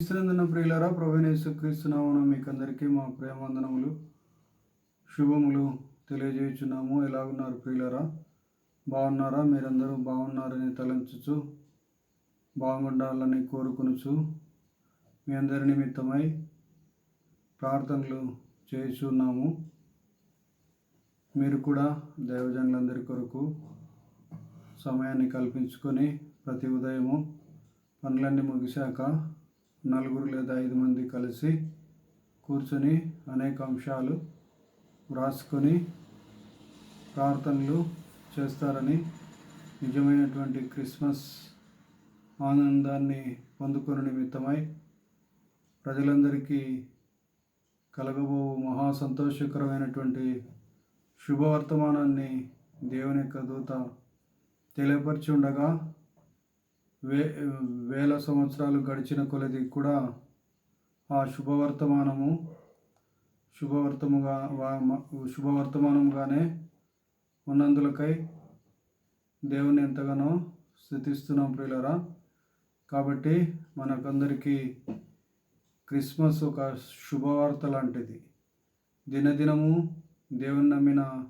క్రీస్తునందున ప్రియులరా క్రీస్తునామను మీకు అందరికీ మా ప్రేమందనములు శుభములు తెలియజేయుచున్నాము. ఎలాగున్నారు ప్రియులరా? బాగున్నారా? మీరందరూ బాగున్నారని తలంచుచు బాగుండాలని కోరుకునుచు మీ అందరి నిమిత్తమై ప్రార్థనలు చేస్తున్నాము మీరు కూడా దైవజనులందరి కొరకు సమయాన్ని కల్పించుకొని ప్రతి ఉదయము పనులన్నీ ముగిశాక నలుగురు లేదా ఐదు మంది కలిసి కూర్చొని అనేక అంశాలు వ్రాసుకొని ప్రార్థనలు చేస్తారని నిజమైనటువంటి క్రిస్మస్ ఆనందాన్ని పొందుకుని నిమిత్తమై ప్రజలందరికీ కలగబో మహా సంతోషకరమైనటువంటి శుభవర్తమానాన్ని దేవుని యొక్క దూత తెలియపరిచి ఉండగా వే వేల సంవత్సరాలు గడిచిన కొలది కూడా ఆ శుభవర్తమానము శుభవర్తముగా శుభవర్తమానంగానే ఉన్నందులకై దేవుని ఎంతగానో స్థుతిస్తున్నాం ప్రియులరా. కాబట్టి మనకందరికీ క్రిస్మస్ ఒక శుభవార్త లాంటిది. దినదినము దేవుని నమ్మిన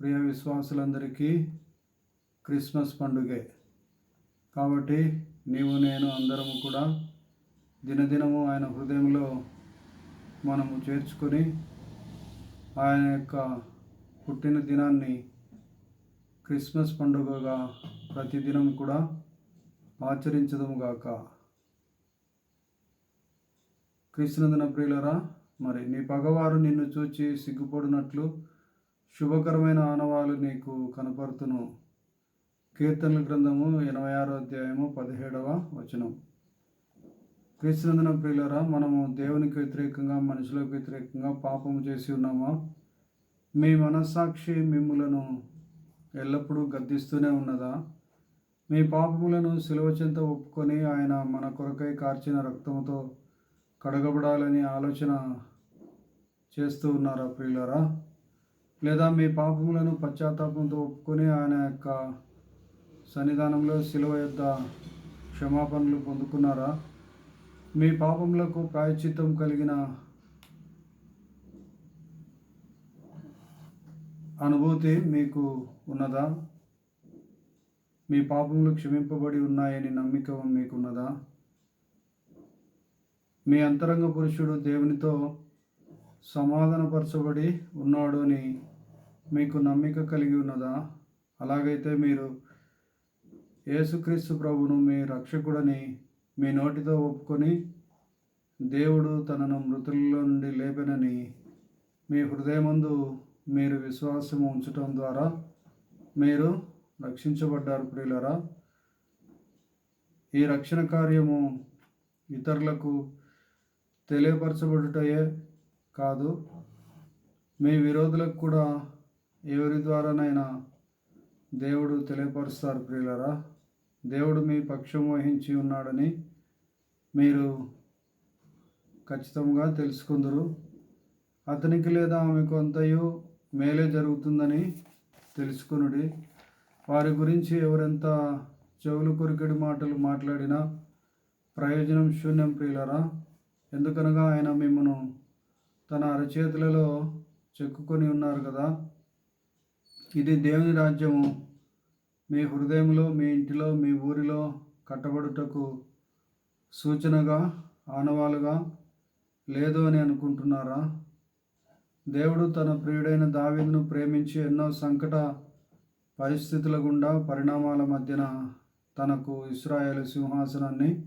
ప్రియ విశ్వాసులందరికీ క్రిస్మస్ పండుగే. కాబట్టి నీవు నేను అందరము కూడా దినదినము ఆయన హృదయంలో మనము చేర్చుకొని ఆయన యొక్క పుట్టిన దినాన్ని క్రిస్మస్ పండుగగా ప్రతిదినం కూడా ఆచరించదముగాక గాక. ప్రియులరా మరి నీ పగవారు నిన్ను చూచి సిగ్గుపడినట్లు శుభకరమైన ఆనవాలు నీకు కనపడుతును. కీర్తనల గ్రంథము ఎనభై ఆరో అధ్యాయము పదిహేడవ వచనం. క్రీస్తునందున ప్రియులరా మనము దేవునికి వ్యతిరేకంగా మనుషులకు వ్యతిరేకంగా పాపము చేసి ఉన్నామా? మీ మనస్సాక్షి మిమ్ములను ఎల్లప్పుడూ గద్దిస్తూనే ఉన్నదా? మీ పాపములను సిలువచెంత ఒప్పుకొని ఆయన మన కొరకై కార్చిన రక్తముతో కడగబడాలని ఆలోచన చేస్తూ ఉన్నారా ప్రియులరా? లేదా మీ పాపములను పశ్చాత్తాపంతో ఒప్పుకొని ఆయన యొక్క సన్నిధానంలో శిలువ యొక్క క్షమాపణలు పొందుకున్నారా? మీ పాపములకు ప్రాయచిత్తం కలిగిన అనుభూతి మీకు ఉన్నదా? మీ పాపములు క్షమింపబడి ఉన్నాయని నమ్మిక మీకున్నదా? మీ అంతరంగ పురుషుడు దేవునితో సమాధానపరచబడి ఉన్నాడు అని మీకు నమ్మిక కలిగి ఉన్నదా? అలాగైతే మీరు యేసుక్రీస్తు ప్రభును మీ రక్షకుడని మీ నోటితో ఒప్పుకొని దేవుడు తనను మృతుల్లో నుండి లేపెనని మీ హృదయమందు మీరు విశ్వాసం ఉంచటం ద్వారా మీరు రక్షించబడ్డారు ప్రియులరా. ఈ రక్షణ కార్యము ఇతరులకు తెలియపరచబడుటయే కాదు మీ విరోధులకు కూడా ఎవరి ద్వారానైనా దేవుడు తెలియపరుస్తారు ప్రియులరా. దేవుడు మీ పక్షం వహించి ఉన్నాడని మీరు ఖచ్చితంగా తెలుసుకుందరు. అతనికి లేదా ఆమెకు అంతయు మేలే జరుగుతుందని తెలుసుకునుడి. వారి గురించి ఎవరెంత చెవులు కొరికెడి మాటలు మాట్లాడినా ప్రయోజనం శూన్యం ప్రియులరా. ఎందుకనగా ఆయన మిమ్మను తన అరచేతులలో చెక్కుకొని ఉన్నారు కదా. ఇది దేవుని రాజ్యము. మీ హృదయంలో మీ ఇంటిలో మీ ఊరిలో కట్టబడుటకు సూచనగా ఆనవాలుగా లేదు అని అనుకుంటున్నారా? దేవుడు తన ప్రియుడైన దావిను ప్రేమించి ఎన్నో సంకట పరిస్థితుల గుండా పరిణామాల మధ్యన తనకు ఇస్రాయేల్ సింహాసనాన్ని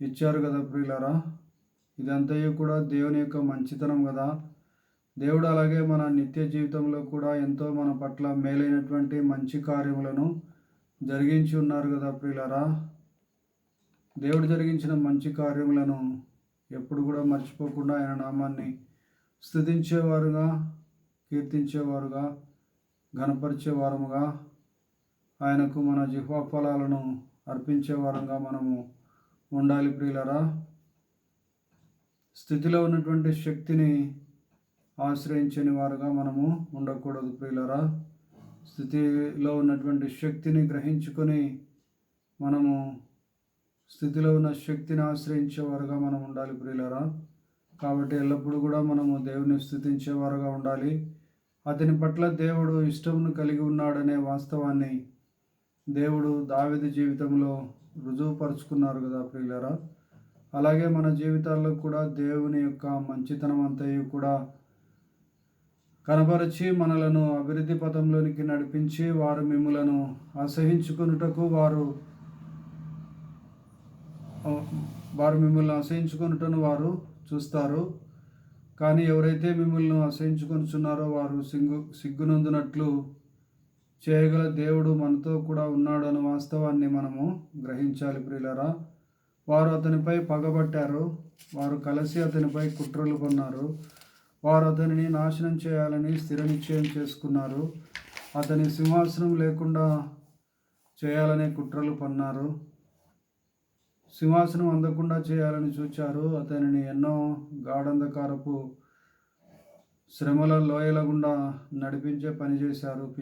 ఇచ్చారు కదా ప్రియులరా? ఇదంతయు కూడా దేవుని యొక్క మంచితనం కదా. దేవుడు అలాగే మన నిత్య జీవితంలో కూడా ఎంతో మన పట్ల మేలైనటువంటి మంచి కార్యములను జరిగించి ఉన్నారు కదా ప్రియులరా. దేవుడు జరిగించిన మంచి కార్యములను ఎప్పుడు కూడా మర్చిపోకుండా ఆయన నామాన్ని స్థుతించేవారుగా కీర్తించేవారుగా ఘనపరిచేవారముగా ఆయనకు మన జిహ్వా ఫలాలను అర్పించేవారంగా మనము ఉండాలి ప్రియులరా. స్థితిలో ఉన్నటువంటి శక్తిని ఆశ్రయించని వారుగా మనము ఉండకూడదు ప్రియులరా. స్థితిలో ఉన్నటువంటి శక్తిని గ్రహించుకొని మనము స్థితిలో ఉన్న శక్తిని ఆశ్రయించేవారుగా మనం ఉండాలి ప్రియులరా. కాబట్టి ఎల్లప్పుడూ కూడా మనము దేవుని స్థుతించేవారుగా ఉండాలి. అతని పట్ల దేవుడు ఇష్టమును కలిగి ఉన్నాడనే వాస్తవాన్ని దేవుడు దావిది జీవితంలో రుజువుపరుచుకున్నారు కదా ప్రియులరా. అలాగే మన జీవితాల్లో కూడా దేవుని యొక్క మంచితనం అంతయు కూడా కనపరిచి మనలను అభివృద్ధి పథంలోనికి నడిపించి వారు మిమ్మలను అసహించుకున్నటకు వారు వారు మిమ్మల్ని అసహించుకున్నటను వారు చూస్తారు. కానీ ఎవరైతే మిమ్మల్ని అసహించుకొనుచున్నారో వారు సిగ్గు సిగ్గునందునట్లు చేయగల దేవుడు మనతో కూడా ఉన్నాడు వాస్తవాన్ని మనము గ్రహించాలి ప్రియులరా. వారు అతనిపై పగబట్టారు. వారు కలిసి అతనిపై కుట్రలు కొన్నారు. వారు అతనిని నాశనం చేయాలని స్థిర నిశ్చయం చేసుకున్నారు. అతని సింహాసనం లేకుండా చేయాలనే కుట్రలు పన్నారు. సింహాసనం అందకుండా చేయాలని చూచారు. అతనిని ఎన్నో గాఢంధకారపు శ్రమల లోయల గుండా నడిపించే పని చేశారు.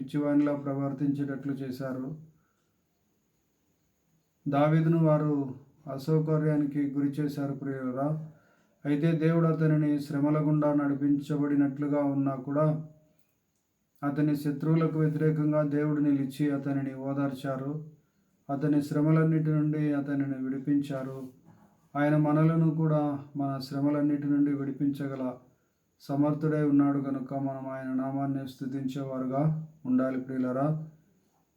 ప్రవర్తించేటట్లు చేశారు. దావీదును వారు అసౌకర్యానికి గురి చేశారు ప్రియులరా. అయితే దేవుడు అతనిని శ్రమల గుండా నడిపించబడినట్లుగా ఉన్నా కూడా అతని శత్రువులకు వ్యతిరేకంగా దేవుడు నిలిచి అతనిని ఓదార్చారు. అతని శ్రమలన్నిటి నుండి అతనిని విడిపించారు. ఆయన మనలను కూడా మన శ్రమలన్నిటి నుండి విడిపించగల సమర్థుడై ఉన్నాడు కనుక మనం ఆయన నామాన్ని స్థుతించేవారుగా ఉండాలి ప్రియులరా.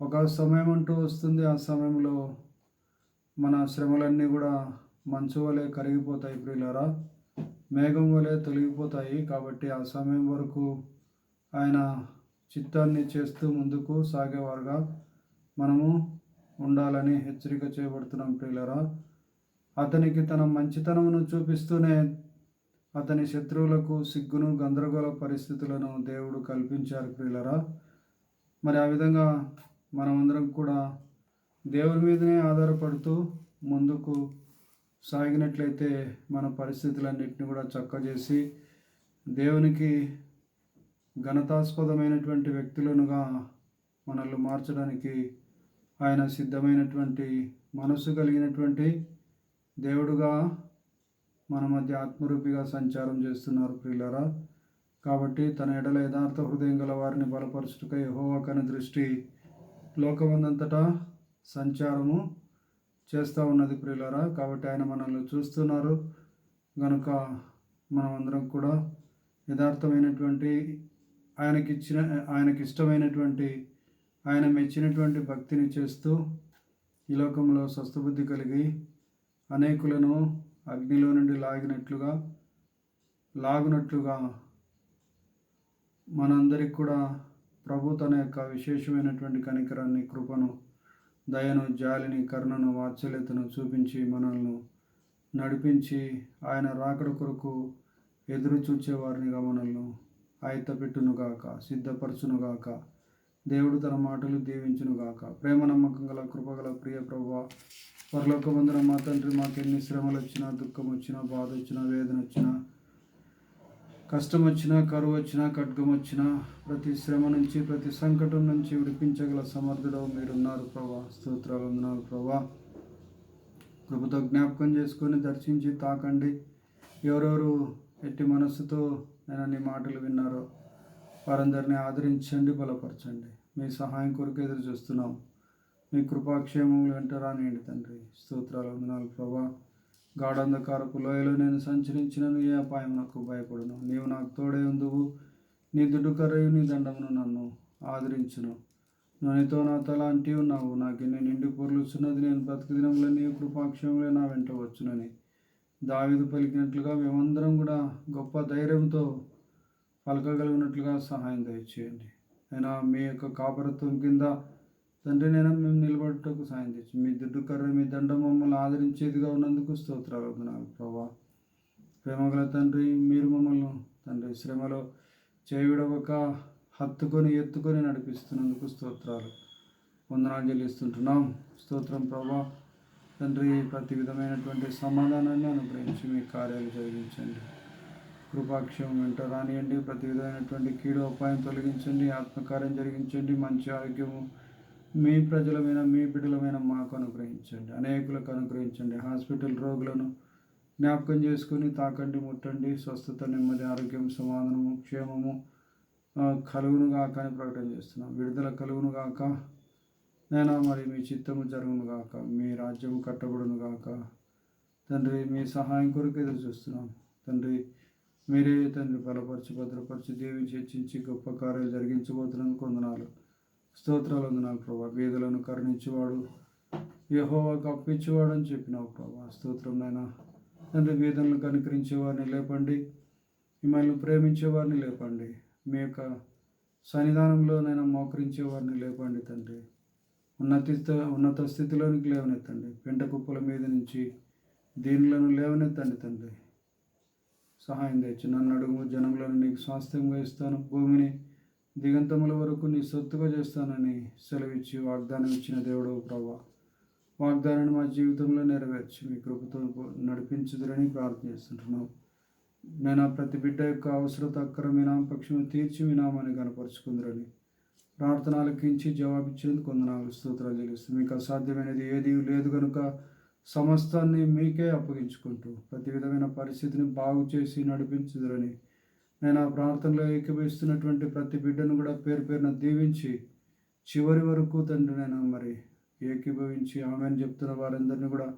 ఒక సమయం అంటూ వస్తుంది. ఆ సమయంలో మన శ్రమలన్నీ కూడా మంచు వలె కరిగిపోతాయి ప్రియులరా. మేఘం వలె తొలగిపోతాయి కాబట్టి ఆ సమయం వరకు ఆయన చిత్తాన్ని చేస్తూ ముందుకు సాగేవారుగా మనము ఉండాలని హెచ్చరిక చేయబడుతున్నాం ప్రియులరా. అతనికి తన మంచితనమును చూపిస్తూనే అతని శత్రువులకు సిగ్గును గందరగోళ పరిస్థితులను దేవుడు కల్పించారు ప్రియులరా. మరి ఆ విధంగా మనమందరం కూడా దేవుని మీదనే ఆధారపడుతూ ముందుకు సాగినట్లయితే మన పరిస్థితులన్నింటినీ కూడా చక్కజేసి దేవునికి ఘనతాస్పదమైనటువంటి వ్యక్తులనుగా మనల్ని మార్చడానికి ఆయన సిద్ధమైనటువంటి మనసు కలిగినటువంటి దేవుడుగా మన మధ్య ఆత్మరూపిగా సంచారం చేస్తున్నారు ప్రియులరా. కాబట్టి తన ఎడల యథార్థ హృదయం గల వారిని బలపరచుటకై హోవాకని దృష్టి లోకమందంతటా సంచారము చేస్తూ ఉన్నది ప్రియులరా. కాబట్టి ఆయన మనల్ని చూస్తున్నారు. కనుక మనమందరం కూడా యథార్థమైనటువంటి ఆయనకిచ్చిన ఆయనకి ఇష్టమైనటువంటి ఆయన మెచ్చినటువంటి భక్తిని చేస్తూ ఈ లోకంలో స్వస్థబుద్ధి కలిగి అనేకులను అగ్నిలో నుండి లాగినట్లుగా లాగునట్లుగా మనందరికి కూడా ప్రభు తన యొక్క విశేషమైనటువంటి కనికరాన్ని కృపను దయను జాలిని కరుణను వాత్సల్యతను చూపించి మనల్ని నడిపించి ఆయన రాకడ కొరకు ఎదురు చూచేవారినిగా మనల్ని ఆయత్తపెట్టునుగాక సిద్ధపరచునుగాక దేవుడు తన మాటలు దీవించునుగాక. ప్రేమ నమ్మకం గల కృపగల ప్రియ ప్రభు పరలోకమందున మా తండ్రి మాకు ఎన్ని శ్రమలు వచ్చినా దుఃఖం వచ్చినా బాధ వచ్చినా వేదన వచ్చినా కష్టం వచ్చినా కరువు వచ్చినా ఖడ్గం వచ్చినా ప్రతి శ్రమ నుంచి ప్రతి సంకటం నుంచి విడిపించగల సమర్థుడు మీరున్నారు ప్రభా. స్తోత్రాలు వందనాలు ప్రభా. కృపతో జ్ఞాపకం చేసుకొని దర్శించి తాకండి. ఎవరెవరు ఎట్టి మనస్సుతో నేను నీ మాటలు విన్నారో వారందరినీ ఆదరించండి బలపరచండి. మీ సహాయం కొరకు ఎదురు చూస్తున్నాం. మీ కృపాక్షేమములు వెంట రానియండి తండ్రి. స్తోత్రాలు వందనాలు ప్రభా. గాఢంధకారపు లోయలో నేను సంచరించినను ఏ అపాయం నాకు భయపడను. నీవు నాకు తోడే ఉందువు. నీ దుడుకర్రయు నీ దండమును నన్ను ఆదరించును. నూనెతో నా తల అంటి ఉన్నావు. నాకు నిండి పొర్లుచున్నది నేను బ్రతుకు దినంలో నీ కృపాక్షేములే నా వెంట వచ్చునని. దావిదు పలికినట్లుగా మేమందరం కూడా గొప్ప ధైర్యంతో పలకగలిగినట్లుగా సహాయం దయచేయండి. అయినా మీ యొక్క కాపరత్వం కింద తండ్రి నేను మేము నిలబడటకు సాయం తెచ్చు మీ దుడ్డు కర్ర మీ దండ మమ్మల్ని ఆదరించేదిగా ఉన్నందుకు స్తోత్రాలు ప్రభా ప్రేమగల తండ్రి మీరు మమ్మల్ని తండ్రి శ్రమలో చేయుడవక హత్తుకొని ఎత్తుకొని నడిపిస్తున్నందుకు స్తోత్రాలు. వందనాలు చెల్లిస్తుంటున్నాం. స్తోత్రం ప్రభా తండ్రి ప్రతి విధమైనటువంటి సమాధానాన్ని అనుగ్రహించి మీ కార్యాలు జరిగించండి. కృపాక్షం వెంట రానియండి. ప్రతి విధమైనటువంటి కీడు ఉపాయం తొలగించండి. ఆత్మకార్యం జరిగించండి. మంచి ఆరోగ్యము మీ ప్రజలమైన మీ బిడ్డలమైన మాకు అనుగ్రహించండి. అనేకులకు అనుగ్రహించండి. హాస్పిటల్ రోగులను జ్ఞాపకం చేసుకుని తాకండి ముట్టండి. స్వస్థత నెమ్మది ఆరోగ్యం సమాధానము క్షేమము కలుగును గాక అని ప్రకటన చేస్తున్నాం. విడుదల కలుగును గాక. నేను మరి మీ చిత్తము జరుగును గాక. మీ రాజ్యము కట్టబడును గాక. తండ్రి మీ సహాయం కొరకు ఎదురు చూస్తున్నాం. తండ్రి మీరే తండ్రి బలపరిచి భద్రపరిచి దేవి చర్చించి గొప్ప కార్యాలు జరిగించబోతున్నందుకు వందనాలు. స్తోత్రాలు వందనాలు ప్రభా. బీదలను కరుణించేవాడు యెహోవాకు అప్పించేవాడు అని చెప్పినావు ప్రభా. స్తోత్రం నాయన. తండ్రి వేదనలు కనుకరించే వారిని లేపండి. మిమ్మల్ని ప్రేమించే వారిని లేపండి. మీ యొక్క సన్నిధానంలోనైనా మోకరించే వారిని లేపండి తండ్రి. ఉన్నత ఉన్నత స్థితిలోనికి లేవనెత్తండి. పెంట కుప్పల మీద నుంచి దీనిలను లేవనెత్తండి తండ్రి. సహాయం తెచ్చి నన్ను అడుగు జనములను నీకు స్వాస్థ్యంగా ఇస్తాను. భూమిని దిగంతముల వరకు నీ సొత్తుగా చేస్తానని సెలవిచ్చి వాగ్దానం ఇచ్చిన దేవుడు ప్రభా. వాగ్దానాన్ని మా జీవితంలో నెరవేర్చి మీ కృపతో నడిపించుదురని ప్రార్థన చేస్తుంటున్నాం. నేను ఆ ప్రతి బిడ్డ యొక్క అవసరత అక్కర మీ నామపక్షం తీర్చి మీ నామాన్ని కనపరుచుకుందరని ప్రార్థన ఆలకించి జవాబిచ్చినందుకు కొందనాలు స్తోత్రాలు చెల్లిస్తుంది మీకు అసాధ్యమైనది ఏది లేదు కనుక సమస్తాన్ని మీకే అప్పగించుకుంటూ ప్రతి విధమైన పరిస్థితిని బాగు చేసి నడిపించుదరని నేను ఆ ప్రార్థనలో ఏకీభవిస్తున్నటువంటి ప్రతి బిడ్డను కూడా పేరు పేరున దీవించి చివరి వరకు తండ్రి నేను మరి ఏకీభవించి ఆమెను చెప్తున్న వారందరినీ కూడా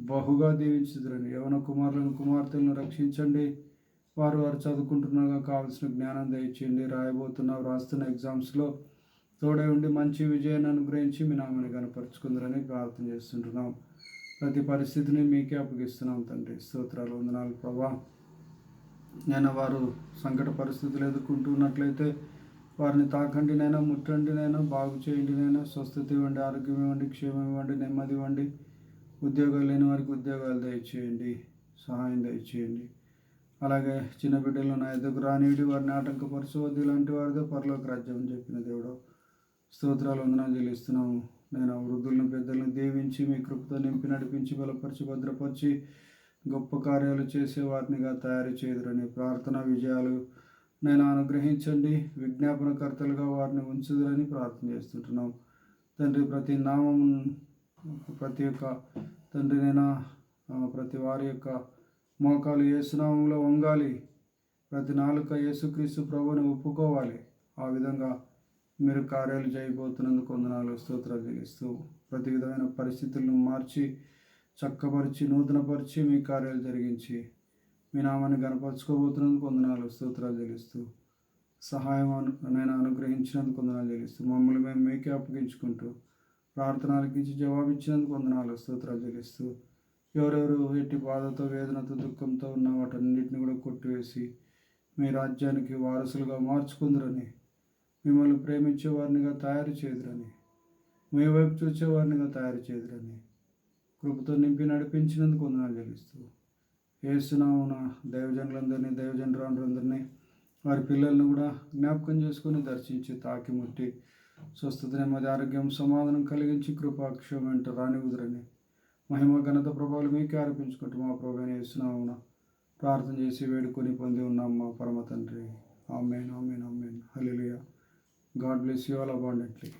బహుగా దీవించుదురని. యవన కుమారులను కుమార్తెలను రక్షించండి. వారు వారు చదువుకుంటున్నాగా కావాల్సిన జ్ఞానం దయచేయండి. రాయబోతున్న రాస్తున్న ఎగ్జామ్స్లో తోడే ఉండి మంచి విజయాన్ని అనుగ్రహించి మీ నామని కనపరుచుకుందరని ప్రార్థన చేస్తుంటున్నాం. ప్రతి పరిస్థితిని మీకే అప్పగిస్తున్నాం తండ్రి. స్తోత్రాలు వందనాలు ప్రభా. నేను వారు సంకట పరిస్థితులు ఎదుర్కొంటున్నట్లయితే వారిని తాకండి నైనా ముట్టండి నైనా బాగు చేయండి నైనా స్వస్థత ఇవ్వండి ఆరోగ్యం ఇవ్వండి క్షేమం ఇవ్వండి నెమ్మది ఇవ్వండి ఉద్యోగాలు లేని వారికి ఉద్యోగాలు దయచేయండి సహాయం దయచేయండి. అలాగే చిన్న బిడ్డలు నా ఎదుగు రానివిడి వారిని ఆటంకపరచవద్దు ఇలాంటి వారితో పరలోక రాజ్యం చెప్పిన దేవుడు స్తోత్రాలు వందనాలు చెల్లిస్తున్నాము. నేను వృద్ధులను పెద్దలను దీవించి మీ కృపతో నింపి నడిపించి బలపరిచి భద్రపరిచి గొప్ప కార్యాలు చేసే వారినిగా తయారు చేయదురని ప్రార్థన విజయాలు నేను అనుగ్రహించండి. విజ్ఞాపనకర్తలుగా వారిని ఉంచుదురని ప్రార్థన చేస్తుంటున్నాం. తండ్రి ప్రతి నామం ప్రతి ఒక్క తండ్రినైనా ప్రతి వారి యొక్క మోకాలు ఏసునామంలో వంగాలి. ప్రతి నాలుక యేసుక్రీస్తు ప్రభుని ఒప్పుకోవాలి. ఆ విధంగా మీరు కార్యాలు చేయబోతున్నందుకు వందనాలు స్తోత్రాలు చెల్లిస్తూ ప్రతి విధమైన పరిస్థితులను మార్చి చక్కపరిచి నూతనపరిచి మీ కార్యాలు జరిగించి మీ నామాన్ని గనపరచుకోబోతున్నందుకు వందనాలు స్తోత్రాలు చెల్లిస్తూ సహాయం నేను అనుగ్రహించినందుకు వందనాలు చెల్లిస్తూ మమ్మల్ని మేము మీకే అప్పగించుకుంటూ ప్రార్థనలకించి జవాబిచ్చినందుకు వందనాలు స్తోత్రాలు చెల్లిస్తూ ఎవరెవరు ఎట్టి బాధతో వేదనతో దుఃఖంతో ఉన్న వాటన్నిటిని కూడా కొట్టివేసి మీ రాజ్యానికి వారసులుగా మార్చుకుందరని మిమ్మల్ని ప్రేమించే వారినిగా తయారు చేదురని మీ వైపు చూసే వారినిగా తయారు చేదురని కృపతో నింపి నడిపించినందుకు వందనాలు చెల్లిస్తూ ఏసునామున దైవజనులందరినీ దైవజనులందరినీ వారి పిల్లల్ని కూడా జ్ఞాపకం చేసుకొని దర్శించి తాకి ముట్టి స్వస్థత నెమ్మది ఆరోగ్యం సమాధానం కలిగించి కృపాక్షం వెంట రానివుదురని మహిమ ఘనత ప్రభావాలు మీకే ఆరోపించుకుంటూ మా ప్రభుని వేస్తున్నామున ప్రార్థన చేసి వేడుకొని పొంది ఉన్నాం మా పరమ తండ్రి. Amen amen amen. హలియా God bless you all abundantly.